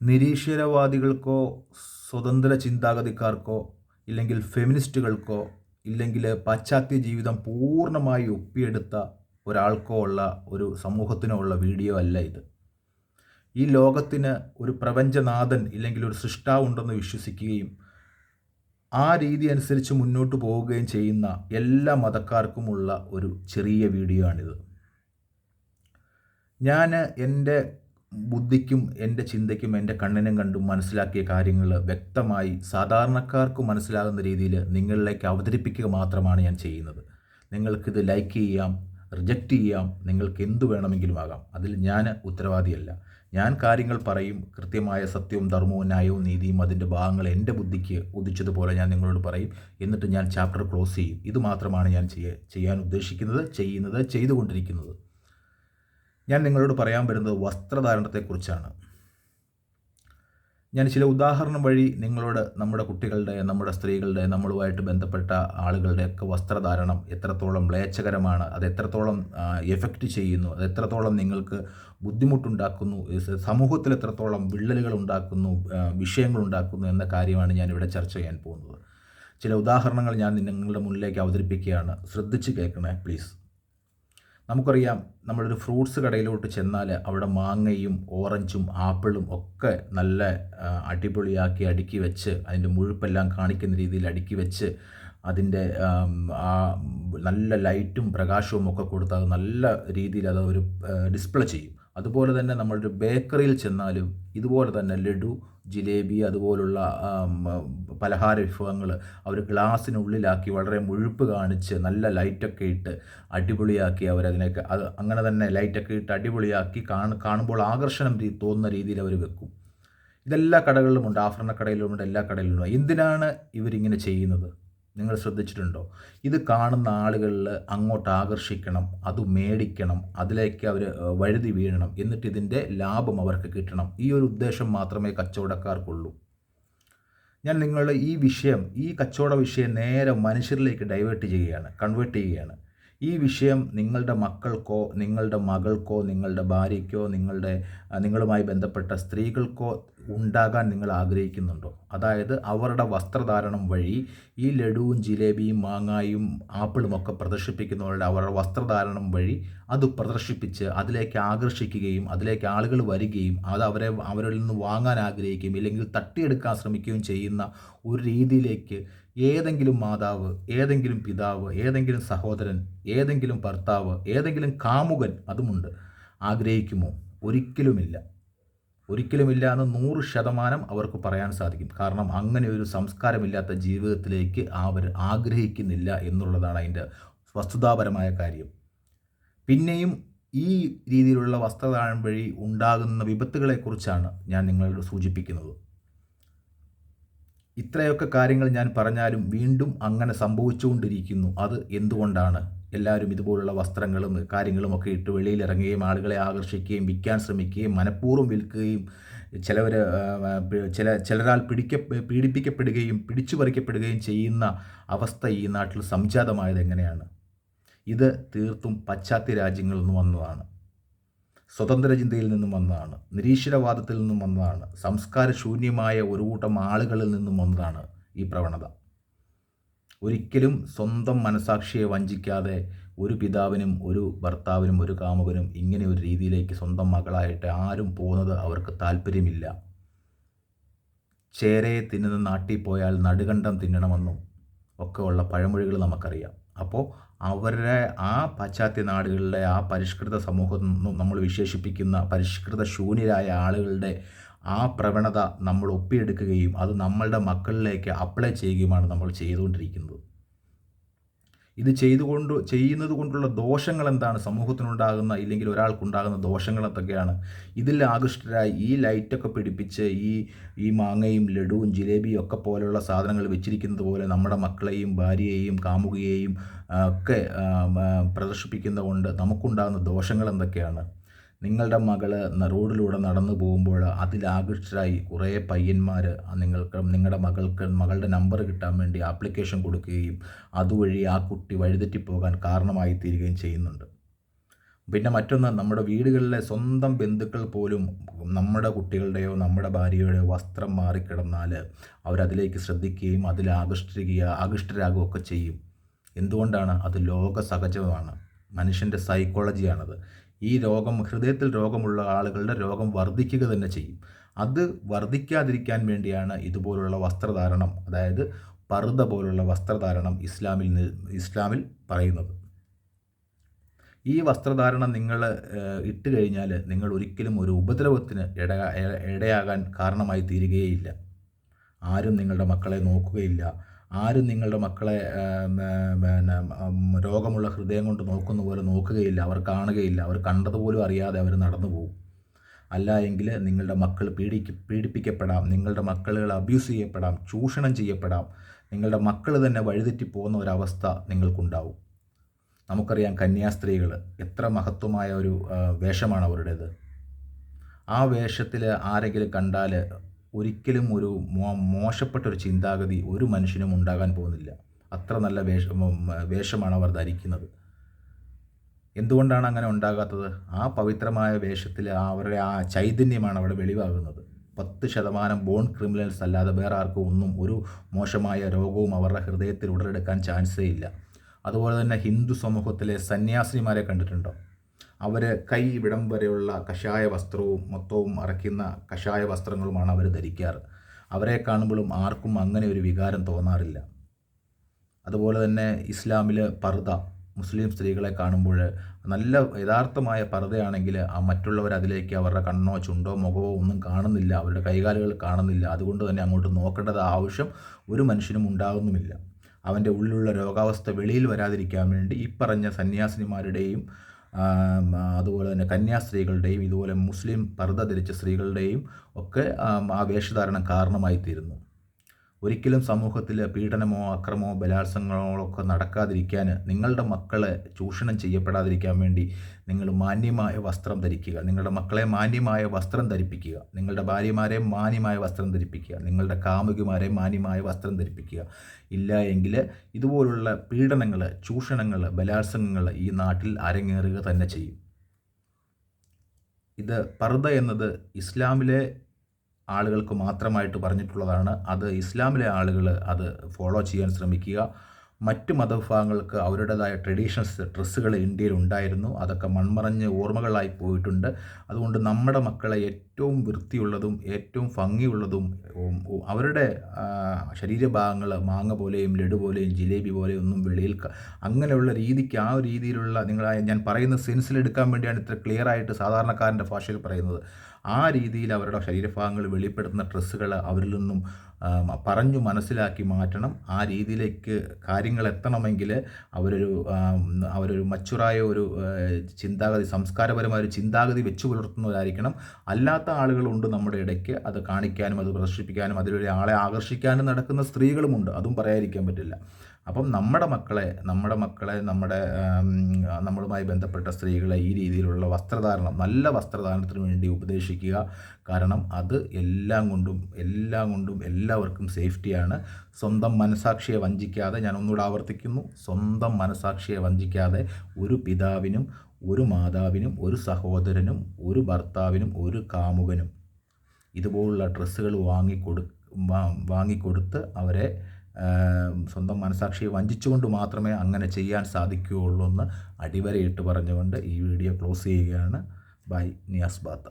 നിരീശ്വരവാദികൾക്കോ സ്വതന്ത്ര ചിന്താഗതിക്കാർക്കോ ഇല്ലെങ്കിൽ ഫെമിനിസ്റ്റുകൾക്കോ ഇല്ലെങ്കിൽ പാശ്ചാത്യ ജീവിതം പൂർണമായി ഒപ്പിയെടുത്ത ഒരാൾക്കോ ഉള്ള ഒരു സമൂഹത്തിനോ ഉള്ള വീഡിയോ അല്ല ഇത്. ഈ ലോകത്തിന് ഒരു പ്രപഞ്ചനാഥൻ ഇല്ലെങ്കിൽ ഒരു സൃഷ്ടാവുണ്ടെന്ന് വിശ്വസിക്കുകയും ആ രീതി അനുസരിച്ച് മുന്നോട്ട് പോവുകയും ചെയ്യുന്ന എല്ലാ മതക്കാർക്കുമുള്ള ഒരു ചെറിയ വീഡിയോ ആണിത്. ഞാൻ എന്റെ ബുദ്ധിക്കും എന്റെ ചിന്തയ്ക്കും എന്റെ കണ്ണിനും കണ്ടും മനസ്സിലാക്കിയ കാര്യങ്ങൾ വ്യക്തമായി സാധാരണക്കാർക്ക് മനസ്സിലാകുന്ന രീതിയിൽ നിങ്ങളിലേക്ക് അവതരിപ്പിക്കുക മാത്രമാണ് ഞാൻ ചെയ്യുന്നത്. നിങ്ങൾക്കിത് ലൈക്ക് ചെയ്യാം റിജക്റ്റ് ചെയ്യാം നിങ്ങൾക്ക് എന്തു വേണമെങ്കിലും ആകാം. അതിൽ ഞാൻ ഉത്തരവാദിയല്ല. ഞാൻ കാര്യങ്ങൾ പറയും കൃത്യമായ സത്യവും ധർമ്മവും ന്യായവും നീതിയും അതിന്റെ ഭാഗങ്ങൾ എന്റെ ബുദ്ധിക്ക് ഉദിച്ചതുപോലെ ഞാൻ നിങ്ങളോട് പറയും. എന്നിട്ട് ഞാൻ ചാപ്റ്റർ ക്ലോസ് ചെയ്യും. ഇത് മാത്രമാണ് ഞാൻ ചെയ്യാൻ ഉദ്ദേശിക്കുന്നത് ചെയ്യുന്നത് ചെയ്തുകൊണ്ടിരിക്കുന്നത്. ഞാൻ നിങ്ങളോട് പറയാൻ വരുന്നത് വസ്ത്രധാരണത്തെക്കുറിച്ചാണ്. ഞാൻ ചില ഉദാഹരണം വഴി നിങ്ങളോട് നമ്മുടെ കുട്ടികളുടെ നമ്മുടെ സ്ത്രീകളുടെ നമ്മളുമായിട്ട് ബന്ധപ്പെട്ട ആളുകളുടെയൊക്കെ വസ്ത്രധാരണം എത്രത്തോളം മ്ലേച്ഛകരമാണ് അത് എത്രത്തോളം എഫക്റ്റ് ചെയ്യുന്നു അത് എത്രത്തോളം നിങ്ങൾക്ക് ബുദ്ധിമുട്ടുണ്ടാക്കുന്നു സമൂഹത്തിൽ എത്രത്തോളം വിള്ളലുകൾ ഉണ്ടാക്കുന്നു വിഷയങ്ങൾ ഉണ്ടാക്കുന്നു എന്ന കാര്യമാണ് ഞാൻ ഇവിടെ ചർച്ച ചെയ്യാൻ പോകുന്നത്. ചില ഉദാഹരണങ്ങൾ ഞാൻ നിങ്ങളുടെ മുന്നിലേക്ക് അവതരിപ്പിക്കുകയാണ്. ശ്രദ്ധിച്ച് കേൾക്കണേ പ്ലീസ് നമുക്കറിയാം നമ്മളൊരു ഫ്രൂട്ട്സ് കടയിലോട്ട് ചെന്നാൽ അവിടെ മാങ്ങയും ഓറഞ്ചും ആപ്പിളും ഒക്കെ നല്ല അടിപൊളിയാക്കി അടുക്കി വെച്ച് അതിന്റെ മുഴുപ്പെല്ലാം കാണിക്കുന്ന രീതിയിൽ അടുക്കി വെച്ച് അതിന്റെ ആ നല്ല ലൈറ്റും പ്രകാശവും ഒക്കെ കൊടുത്ത് അത് നല്ല രീതിയിൽ അത് ഒരു ഡിസ്പ്ലേ ചെയ്യും. അതുപോലെ തന്നെ നമ്മളൊരു ബേക്കറിയിൽ ചെന്നാലും ഇതുപോലെ തന്നെ ലഡു ജിലേബി അതുപോലുള്ള പലഹാര വിഭവങ്ങൾ അവർ ഗ്ലാസ്സിനുള്ളിലാക്കി വളരെ മുഴുപ്പ് കാണിച്ച് നല്ല ലൈറ്റൊക്കെ ഇട്ട് അടിപൊളിയാക്കി അവരതിനൊക്കെ അത് അങ്ങനെ തന്നെ ലൈറ്റൊക്കെ ഇട്ട് അടിപൊളിയാക്കി കാണുമ്പോൾ ആകർഷണം തോന്നുന്ന രീതിയിൽ അവർ വെക്കും. ഇതെല്ലാ കടകളിലുമുണ്ട് ആഭരണക്കടയിലുമുണ്ട് എല്ലാ കടയിലുമുണ്ട് എന്തിനാണ് ഇവരിങ്ങനെ ചെയ്യുന്നത്? നിങ്ങൾ ശ്രദ്ധിച്ചിട്ടുണ്ടോ? ഇത് കാണുന്ന ആളുകളിൽ അങ്ങോട്ട് ആകർഷിക്കണം അത് മേടിക്കണം അതിലേക്ക് അവർ വഴുതി വീഴണം എന്നിട്ട് ഇതിന്റെ ലാഭം അവർക്ക് കിട്ടണം. ഈ ഒരു ഉദ്ദേശം മാത്രമേ കച്ചവടക്കാർക്കുള്ളൂ. ഞാൻ നിങ്ങളുടെ ഈ വിഷയം ഈ കച്ചവട വിഷയം നേരെ മനുഷ്യരിലേക്ക് ഡൈവേർട്ട് ചെയ്യുകയാണ് കൺവേർട്ട് ചെയ്യുകയാണ്. ഈ വിഷയം നിങ്ങളുടെ മക്കൾക്കോ നിങ്ങളുടെ മകൾക്കോ നിങ്ങളുടെ ഭാര്യയ്ക്കോ നിങ്ങളുടെ നിങ്ങളുമായി ബന്ധപ്പെട്ട സ്ത്രീകൾക്കോ ഉണ്ടാകാൻ നിങ്ങൾ ആഗ്രഹിക്കുന്നുണ്ടോ? അതായത് അവരുടെ വസ്ത്രധാരണം വഴി ഈ ലഡുവും ജിലേബിയും മാങ്ങായും ആപ്പിളും ഒക്കെ പ്രദർശിപ്പിക്കുന്നവരുടെ അവരുടെ വസ്ത്രധാരണം വഴി അത് പ്രദർശിപ്പിച്ച് അതിലേക്ക് ആകർഷിക്കുകയും അതിലേക്ക് ആളുകൾ വരികയും അത് അവരെ അവരിൽ നിന്ന് വാങ്ങാൻ ആഗ്രഹിക്കുകയും ഇല്ലെങ്കിൽ തട്ടിയെടുക്കാൻ ശ്രമിക്കുകയും ചെയ്യുന്ന ഒരു രീതിയിലേക്ക് ഏതെങ്കിലും മാതാവ് ഏതെങ്കിലും പിതാവ് ഏതെങ്കിലും സഹോദരൻ ഏതെങ്കിലും ഭർത്താവ് ഏതെങ്കിലും കാമുകൻ അതുമുണ്ട്. ആഗ്രഹിക്കുമോ? ഒരിക്കലുമില്ല. ഒരിക്കലുമില്ല എന്ന് നൂറ് ശതമാനം അവർക്ക് പറയാൻ സാധിക്കും. കാരണം അങ്ങനെ ഒരു സംസ്കാരമില്ലാത്ത ജീവിതത്തിലേക്ക് അവർ ആഗ്രഹിക്കുന്നില്ല എന്നുള്ളതാണ് അതിന്റെ വസ്തുതാപരമായ കാര്യം. പിന്നെയും ഈ രീതിയിലുള്ള വസ്ത്രധാരണം വഴി ഉണ്ടാകുന്ന വിപത്തുകളെക്കുറിച്ചാണ് ഞാൻ നിങ്ങളോട് സൂചിപ്പിക്കുന്നത്. ഇത്രയൊക്കെ കാര്യങ്ങൾ ഞാൻ പറഞ്ഞാലും വീണ്ടും അങ്ങനെ സംഭവിച്ചുകൊണ്ടിരിക്കുന്നു. അത് എന്തുകൊണ്ടാണ്? എല്ലാവരും ഇതുപോലുള്ള വസ്ത്രങ്ങളും കാര്യങ്ങളും ഒക്കെ ഇട്ട് വെളിയിൽ ഇറങ്ങുകയും ആളുകളെ ആകർഷിക്കുകയും വിൽക്കാൻ ശ്രമിക്കുകയും മനഃപൂർവം വിൽക്കുകയും ചിലവർ ചില ചിലരാൽ പിടിക്ക പീഡിപ്പിക്കപ്പെടുകയും പിടിച്ചു പറിക്കപ്പെടുകയും ചെയ്യുന്ന അവസ്ഥ ഈ നാട്ടിൽ സംജാതമായത് എങ്ങനെയാണ്? ഇത് തീർത്തും പശ്ചാത്യ രാജ്യങ്ങളിൽ നിന്ന് വന്നതാണ്. സ്വതന്ത്ര ചിന്തയിൽ നിന്നും വന്നതാണ്. നിരീശ്വരവാദത്തിൽ നിന്നും വന്നതാണ്. സംസ്കാരശൂന്യമായ ഒരു കൂട്ടം ആളുകളിൽ നിന്നും വന്നതാണ് ഈ പ്രവണത. ഒരിക്കലും സ്വന്തം മനസാക്ഷിയെ വഞ്ചിക്കാതെ ഒരു പിതാവിനും ഒരു ഭർത്താവിനും ഒരു കാമുകനും ഇങ്ങനെ ഒരു രീതിയിലേക്ക് സ്വന്തം മകളായിട്ട് ആരും പോകുന്നത് അവർക്ക് താല്പര്യമില്ല. ചേരയെ തിന്നുന്ന നാട്ടിൽ പോയാൽ നടുകണ്ടം തിന്നണമെന്നും ഒക്കെ ഉള്ള പഴമൊഴികൾ നമുക്കറിയാം. അപ്പോൾ അവരുടെ ആ പാശ്ചാത്യ നാടുകളിലെ ആ പരിഷ്കൃത സമൂഹം നമ്മൾ വിശേഷിപ്പിക്കുന്ന പരിഷ്കൃത ശൂന്യരായ ആളുകളുടെ ആ പ്രവണത നമ്മൾ ഒപ്പിയെടുക്കുകയും അത് നമ്മളുടെ മക്കളിലേക്ക് അപ്ലൈ ചെയ്യുകയുമാണ് നമ്മൾ ചെയ്തുകൊണ്ടിരിക്കുന്നത്. ഇത് ചെയ്തുകൊണ്ട് ചെയ്യുന്നത് കൊണ്ടുള്ള ദോഷങ്ങൾ എന്താണ്? സമൂഹത്തിനുണ്ടാകുന്ന ഇല്ലെങ്കിൽ ഒരാൾക്കുണ്ടാകുന്ന ദോഷങ്ങൾ എന്തൊക്കെയാണ്? ഇതിൽ ആകൃഷ്ടരായി ഈ ലൈറ്റൊക്കെ പിടിപ്പിച്ച് ഈ ഈ മാങ്ങയും ലഡുവും ജിലേബിയും ഒക്കെ പോലെയുള്ള സാധനങ്ങൾ വെച്ചിരിക്കുന്നത് പോലെ നമ്മുടെ മക്കളെയും ഭാര്യയെയും കാമുകയെയും ഒക്കെ പ്രദർശിപ്പിക്കുന്നത് കൊണ്ട് നമുക്കുണ്ടാകുന്ന ദോഷങ്ങൾ എന്തൊക്കെയാണ്? നിങ്ങളുടെ മകൾ റോഡിലൂടെ നടന്നു പോകുമ്പോൾ അതിലാകൃഷ്ടരായി കുറേ പയ്യന്മാർ നിങ്ങൾക്ക് നിങ്ങളുടെ മകൾക്ക് മകളുടെ നമ്പർ കിട്ടാൻ വേണ്ടി ആപ്ലിക്കേഷൻ കൊടുക്കുകയും അതുവഴി ആ കുട്ടി വഴിതെറ്റിപ്പോകാൻ കാരണമായി തീരുകയും ചെയ്യുന്നുണ്ട്. പിന്നെ മറ്റൊന്ന് നമ്മുടെ വീടുകളിലെ സ്വന്തം ബന്ധുക്കൾ പോലും നമ്മുടെ കുട്ടികളുടെയോ നമ്മുടെ ഭാര്യയുടെയോ വസ്ത്രം മാറിക്കിടന്നാൽ അവരതിലേക്ക് ശ്രദ്ധിക്കുകയും അതിൽ ആകർഷിക്കുക ആകൃഷ്ടരാകുകയൊക്കെ ചെയ്യും. എന്തുകൊണ്ടാണ്? അത് ലോക സഹജമാണ് മനുഷ്യന്റെ സൈക്കോളജിയാണത് ഈ രോഗം ഹൃദയത്തിൽ രോഗമുള്ള ആളുകളുടെ രോഗം വർദ്ധിക്കുക തന്നെ ചെയ്യും. അത് വർദ്ധിക്കാതിരിക്കാൻ വേണ്ടിയാണ് ഇതുപോലുള്ള വസ്ത്രധാരണം അതായത് പർദ്ദ പോലുള്ള വസ്ത്രധാരണം ഇസ്ലാമിൽ ഇസ്ലാമിൽ പറയുന്നത്. ഈ വസ്ത്രധാരണം നിങ്ങൾ ഇട്ട് കഴിഞ്ഞാൽ നിങ്ങൾ ഒരിക്കലും ഒരു ഉപദ്രവത്തിന് ഇട ഇടയാകാൻ കാരണമായി തീരുകയില്ല ആരും നിങ്ങളുടെ മക്കളെ നോക്കുകയില്ല. ആരും നിങ്ങളുടെ മക്കളെ പിന്നെ രോഗമുള്ള ഹൃദയം കൊണ്ട് നോക്കുന്ന പോലെ നോക്കുകയില്ല. അവർ കാണുകയില്ല. അവർ കണ്ടതുപോലും അറിയാതെ അവർ നടന്നു പോകും. അല്ല എങ്കിൽ നിങ്ങളുടെ മക്കൾ പീഡിക്ക് പീഡിപ്പിക്കപ്പെടാം. നിങ്ങളുടെ മക്കളുകൾ അബ്യൂസ് ചെയ്യപ്പെടാം. ചൂഷണം ചെയ്യപ്പെടാം. നിങ്ങളുടെ മക്കൾ തന്നെ വഴിതെറ്റി പോകുന്ന ഒരവസ്ഥ നിങ്ങൾക്കുണ്ടാവും. നമുക്കറിയാം കന്യാസ്ത്രീകൾ എത്ര മഹത്വമായ ഒരു വേഷമാണ് അവരുടേത്. ആ വേഷത്തിൽ ആരെങ്കിലും കണ്ടാൽ ഒരിക്കലും ഒരു മോശപ്പെട്ട ഒരു ചിന്താഗതി ഒരു മനുഷ്യനും ഉണ്ടാകാൻ പോകുന്നില്ല. അത്ര നല്ല വേഷ വേഷമാണ് അവർ ധരിക്കുന്നത്. എന്തുകൊണ്ടാണ് അങ്ങനെ ഉണ്ടാകാത്തത്? ആ പവിത്രമായ വേഷത്തിൽ അവരുടെ ആ ചൈതന്യമാണ് അവിടെ വെളിവാകുന്നത്. പത്ത് ശതമാനം ബോൺ ക്രിമിനൽസ് അല്ലാതെ വേറെ ആർക്കും ഒന്നും ഒരു മോശമായ രോഗവും അവരുടെ ഹൃദയത്തിൽ ഉടലെടുക്കാൻ ചാൻസേ ഇല്ല. അതുപോലെ തന്നെ ഹിന്ദു സമൂഹത്തിലെ സന്യാസിനിമാരെ കണ്ടിട്ടുണ്ടോ? അവർ കൈ വിടം വരെയുള്ള കഷായ വസ്ത്രവും മൊത്തവും അറയ്ക്കുന്ന കഷായ വസ്ത്രങ്ങളുമാണ് അവർ ധരിക്കാറ്. അവരെ കാണുമ്പോഴും ആർക്കും അങ്ങനെ ഒരു വികാരം തോന്നാറില്ല. അതുപോലെ തന്നെ ഇസ്ലാമിൽ പർദ മുസ്ലിം സ്ത്രീകളെ കാണുമ്പോൾ നല്ല യഥാർത്ഥമായ പർദ്ദയാണെങ്കിൽ ആ മറ്റുള്ളവർ അതിലേക്ക് അവരുടെ കണ്ണോ ചുണ്ടോ മുഖമോ ഒന്നും കാണുന്നില്ല അവരുടെ കൈകാലുകൾ കാണുന്നില്ല. അതുകൊണ്ട് തന്നെ അങ്ങോട്ട് നോക്കേണ്ടത് ആവശ്യം ഒരു മനുഷ്യനും ഉണ്ടാകുന്നുമില്ല. അവന്റെ ഉള്ളിലുള്ള രോഗാവസ്ഥ വെളിയിൽ വരാതിരിക്കാൻ വേണ്ടി ഈ പറഞ്ഞ സന്യാസിനിമാരുടെയും അതുപോലെ തന്നെ കന്യാസ്ത്രീകളുടെയും ഇതുപോലെ മുസ്ലിം പർദ്ദ ധരിച്ച സ്ത്രീകളുടെയും ഒക്കെ ആ വേഷധാരണം കാരണമായി തീരുന്നു ഒരിക്കലും സമൂഹത്തിൽ പീഡനമോ അക്രമമോ ബലാത്സംഗങ്ങളോ ഒക്കെ നടക്കാതിരിക്കാൻ നിങ്ങളുടെ മക്കളെ ചൂഷണം ചെയ്യപ്പെടാതിരിക്കാൻ വേണ്ടി നിങ്ങൾ മാന്യമായ വസ്ത്രം ധരിക്കുക. നിങ്ങളുടെ മക്കളെ മാന്യമായ വസ്ത്രം ധരിപ്പിക്കുക. നിങ്ങളുടെ ഭാര്യമാരെ മാന്യമായ വസ്ത്രം ധരിപ്പിക്കുക. നിങ്ങളുടെ കാമുകിമാരെ മാന്യമായ വസ്ത്രം ധരിപ്പിക്കുക. ഇല്ല എങ്കിൽ ഇതുപോലുള്ള പീഡനങ്ങൾ ചൂഷണങ്ങൾ ബലാത്സംഗങ്ങൾ ഈ നാട്ടിൽ അരങ്ങേറുക തന്നെ ചെയ്യും. ഇത് പർദ എന്നത് ഇസ്ലാമിലെ ആളുകൾക്ക് മാത്രമായിട്ട് പറഞ്ഞിട്ടുള്ളതാണ്. അത് ഇസ്ലാമിലെ ആളുകൾ അത് ഫോളോ ചെയ്യാൻ ശ്രമിക്കുക. മറ്റ് മതവിഭാഗങ്ങൾക്ക് അവരുടേതായ ട്രഡീഷണൽസ് ഡ്രസ്സുകൾ ഇന്ത്യയിൽ ഉണ്ടായിരുന്നു. അതൊക്കെ മൺമറഞ്ഞ് ഓർമ്മകളായി പോയിട്ടുണ്ട്. അതുകൊണ്ട് നമ്മുടെ മക്കളെ ഏറ്റവും വൃത്തിയുള്ളതും ഏറ്റവും ഭംഗിയുള്ളതും അവരുടെ ശരീരഭാഗങ്ങൾ മാങ്ങ പോലെയും ലഡു പോലെയും ജിലേബി പോലെയും ഒന്നും വെളിയിൽ അങ്ങനെയുള്ള രീതിക്ക് ആ രീതിയിലുള്ള നിങ്ങൾ ഞാൻ പറയുന്ന സെൻസിലെടുക്കാൻ വേണ്ടിയാണ് ഇത്ര ക്ലിയർ ആയിട്ട് സാധാരണക്കാരന്റെ ഭാഷയിൽ പറയുന്നത്. ആ രീതിയിൽ അവരുടെ ശരീരഭാഗങ്ങൾ വെളിപ്പെടുത്തുന്ന ഡ്രസ്സുകൾ അവരിൽ നിന്നും പറഞ്ഞു മനസ്സിലാക്കി മാറ്റണം. ആ രീതിയിലേക്ക് കാര്യങ്ങൾ എത്തണമെങ്കിൽ അവരൊരു അവരൊരു മച്ചുറായ ഒരു ചിന്താഗതി സംസ്കാരപരമായ ഒരു ചിന്താഗതി വെച്ചു പുലർത്തുന്നവരായിരിക്കണം. അല്ലാത്ത ആളുകളുണ്ട് നമ്മുടെ ഇടയ്ക്ക്. അത് കാണിക്കാനും അത് പ്രദർശിപ്പിക്കാനും അതിലൊരു ആളെ ആകർഷിക്കാനും നടക്കുന്ന സ്ത്രീകളുമുണ്ട്. അതും പറയാതിരിക്കാൻ പറ്റില്ല. അപ്പം നമ്മുടെ മക്കളെ നമ്മുടെ മക്കളെ നമ്മുടെ നമ്മളുമായി ബന്ധപ്പെട്ട സ്ത്രീകളെ ഈ രീതിയിലുള്ള വസ്ത്രധാരണം നല്ല വസ്ത്രധാരണത്തിന് വേണ്ടി ഉപദേശിക്കുക. കാരണം അത് എല്ലാം കൊണ്ടും എല്ലാം കൊണ്ടും എല്ലാവർക്കും സേഫ്റ്റിയാണ്. സ്വന്തം മനസാക്ഷിയെ വഞ്ചിക്കാതെ ഞാൻ ഒന്നുകൂടെ ആവർത്തിക്കുന്നു. സ്വന്തം മനസാക്ഷിയെ വഞ്ചിക്കാതെ ഒരു പിതാവിനും ഒരു മാതാവിനും ഒരു സഹോദരനും ഒരു ഭർത്താവിനും ഒരു കാമുകനും ഇതുപോലുള്ള ഡ്രസ്സുകൾ വാങ്ങിക്കൊടു വാങ്ങിക്കൊടുത്ത് അവരെ സ്വന്തം മനസാക്ഷിയെ വഞ്ചിച്ചുകൊണ്ട് മാത്രമേ അങ്ങനെ ചെയ്യാൻ സാധിക്കുകയുള്ളൂ എന്ന് അടിവരയിട്ട് പറഞ്ഞുകൊണ്ട് ഈ വീഡിയോ ക്ലോസ് ചെയ്യുകയാണ്. ബൈ നിയാസ് ബാത്ത.